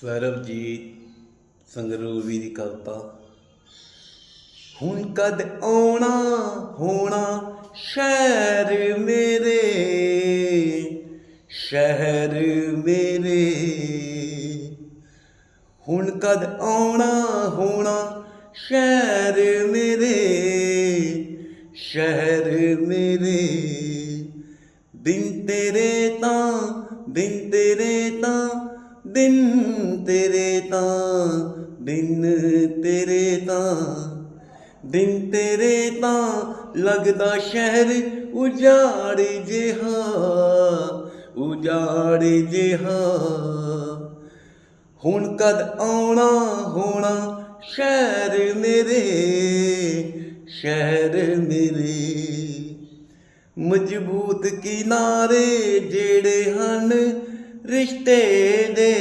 ਸਵਰਬਜੀਤ ਸੰਗਰੂਰ ਦੀ ਕਵਿਤਾ ਹੁਣ ਕਦ ਆਉਣਾ, ਹੋਣਾ ਸ਼ਹਿਰ ਮੇਰੇ ਸ਼ਹਿਰ ਮੇਰੇ। ਹੁਣ ਕਦ ਆਉਣਾ, ਹੋਣਾ ਸ਼ਹਿਰ ਮੇਰੇ ਸ਼ਹਿਰ ਮੇਰੇ। ਦਿਨ ਤੇਰੇ ਤਾਂ, ਦਿਨ ਤੇਰੇ ਤਾਂ ਦਿਨ ਤੇਰੇ ਤਾਂ, ਦਿਨ ਤੇਰੇ ਤਾਂ, ਦਿਨ ਤੇਰੇ ਤਾਂ ਲੱਗਦਾ ਸ਼ਹਿਰ ਉਜਾੜ ਜਿਹਾ ਉਜਾੜ ਜਿਹਾ। ਹੁਣ ਕਦ ਆਉਣਾ ਹੋਣਾ ਸ਼ਹਿਰ ਮੇਰੇ ਸ਼ਹਿਰ ਮੇਰੇ। ਮਜ਼ਬੂਤ ਕਿਨਾਰੇ ਜਿਹੜੇ ਹਨ ਰਿਸ਼ਤੇ ਦੇ